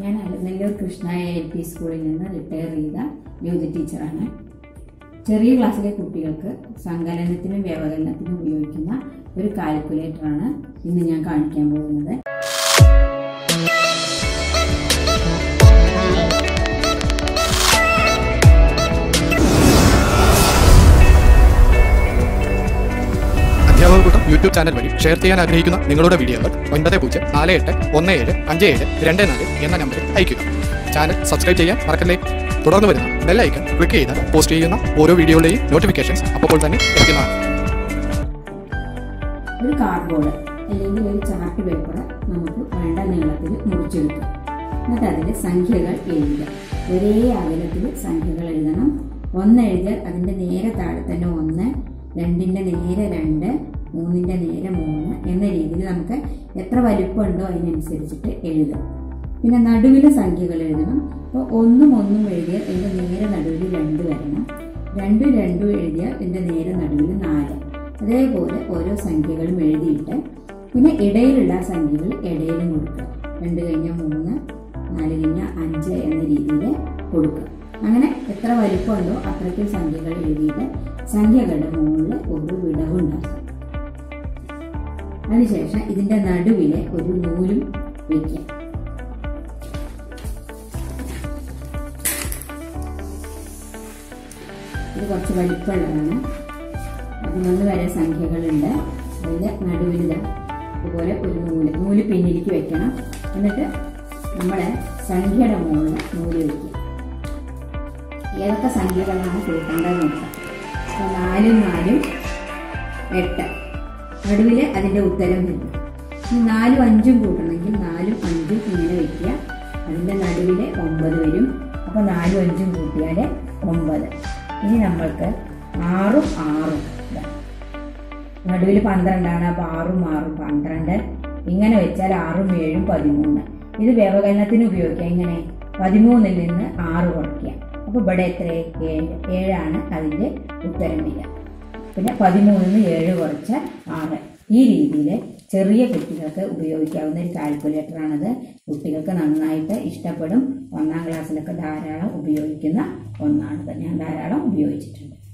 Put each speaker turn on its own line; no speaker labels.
ഞാൻ Alanallur Krishna L P സ്കൂളിൽ നിന്ന് റിട്ടയർ ചെയ്ത യൂത്ത് ടീച്ചറാണ്. ചെറിയ ക്ലാസ്സിലെ കുട്ടികൾക്ക് സങ്കലനത്തിനും വ്യവകലനത്തിനും ഉപയോഗിക്കുന്ന ഒരു കാൽക്കുലേറ്ററാണ് ഇന്ന് ഞാൻ കാണിക്കാൻ പോകുന്നത്.
യൂട്യൂബ് ചാനൽ വഴി ഷെയർ ചെയ്യാൻ ആഗ്രഹിക്കുന്ന നിങ്ങളുടെ വീഡിയോകൾ ഒൻപത് പൂജ്യം നാല് എട്ട് ഒന്ന് ഏഴ് അഞ്ച് ഏഴ് രണ്ട് നാല് എന്ന നമ്പറിൽ അയയ്ക്കുക. ചാനൽ സബ്സ്ക്രൈബ് ചെയ്യാൻ മറക്കല്ലേ? തുടർന്ന് വരുന്ന ബെല്ലൈക്കൺ ക്ലിക്ക് ചെയ്താൽ പോസ്റ്റ് ചെയ്യുന്ന ഓരോ വീഡിയോയുടെയും നോട്ടിഫിക്കേഷൻസ് അപ്പോൾ തന്നെ ലഭിക്കുന്നതാണ്
ഒരു അല്ലെങ്കിൽ ഒരു ചാർട്ട് പേപ്പർ നമുക്ക് വേണ്ട നീളത്തിൽ മുറിച്ചെടുക്കാം. എന്നിട്ട് അതിന്റെ സംഖ്യകൾ എഴുതുക. ഒരേ അകലത്തിൽ സംഖ്യകൾ എഴുതണം. ഒന്ന് എഴുതിയാൽ അതിന്റെ നേരെ താഴെ തന്നെ ഒന്ന് രണ്ടിന്റെ നേരെ രണ്ട് മൂന്നിന്റെ നേരെ മൂന്ന് എന്ന രീതിയിൽ നമുക്ക് എത്ര വലിപ്പമുണ്ടോ അതിനനുസരിച്ചിട്ട് എഴുതാം. പിന്നെ നടുവിലെ സംഖ്യകൾ എഴുതണം. അപ്പോൾ ഒന്നും ഒന്നും എഴുതിയാൽ എന്റെ നേരെ നടുവിൽ രണ്ട് വരണം. രണ്ടും രണ്ടും എഴുതിയാൽ എന്റെ നേരെ നടുവിൽ നാല്. അതേപോലെ ഓരോ സംഖ്യകളും എഴുതിയിട്ട് പിന്നെ ഇടയിലുള്ള സംഖ്യകൾ ഇടയിലും കൊടുക്കുക. രണ്ട് കഴിഞ്ഞ മൂന്ന് നാല് കഴിഞ്ഞ അഞ്ച് എന്ന രീതിയിൽ കൊടുക്കുക. അങ്ങനെ എത്ര വലിപ്പമുണ്ടോ അത്രയ്ക്കും സംഖ്യകൾ എഴുതിയിട്ട് സംഖ്യകളുടെ മുകളിൽ ഒരു വിടവുണ്ടാക്കുക അതിനുശേഷം ഇതിന്റെ നടുവിൽ ഒരു നൂലും വയ്ക്കുക ഇത് കുറച്ച് വലിപ്പമുള്ളതാണ്. പതിനൊന്ന് വരെ സംഖ്യകളുണ്ട്. അതിന്റെ നടുവിൽ അതുപോലെ ഒരു നൂൽ. നൂൽ പിന്നിലേക്ക് വെക്കണം. എന്നിട്ട് നമ്മളെ സംഖ്യയുടെ മുകളിൽ നൂൽ വയ്ക്കുക ഏതൊക്കെ സംഖ്യകളാണ് കൂട്ടേണ്ടത് നോക്കാം. നാലും നാലും എട്ട്. നടുവിൽ അതിന്റെ ഉത്തരം വരും ഇനി നാലും അഞ്ചും കൂട്ടണമെങ്കിൽ നാലും അഞ്ചും ഇങ്ങനെ വയ്ക്കുക അതിന്റെ നടുവിൽ ഒമ്പത് വരും. അപ്പോൾ നാലും അഞ്ചും കൂട്ടിയാൽ ഒമ്പത്. ഇനി നമ്മൾക്ക് ആറും ആറും. നടുവിൽ പന്ത്രണ്ടാണ്. അപ്പോൾ ആറും ആറും പന്ത്രണ്ട്. ഇങ്ങനെ വെച്ചാൽ ആറും ഏഴും പതിമൂന്ന്. ഇത് വ്യവകലനത്തിന് ഉപയോഗിക്കാം. ഇങ്ങനെ പതിമൂന്നിൽ നിന്ന് ആറ് കുറയ്ക്കുക. അപ്പോൾ ഇവിടെ എത്ര ഏഴ്. ഏഴാണ് അതിന്റെ ഉത്തരം വരിക. പിന്നെ പതിമൂന്നിൽ നിന്ന് ഏഴ് കുറച്ച് ആറ്. ഈ രീതിയിൽ ചെറിയ കുട്ടികൾക്ക് ഉപയോഗിക്കാവുന്ന ഒരു കാൽക്കുലേറ്ററാണിത്. കുട്ടികൾക്ക് നന്നായിട്ട് ഇഷ്ടപ്പെടും. ഒന്നാം ക്ലാസ്സിലൊക്കെ ധാരാളം ഉപയോഗിക്കുന്ന ഒന്നാണിത്. ഞാൻ ധാരാളം ഉപയോഗിച്ചിട്ടുണ്ട്.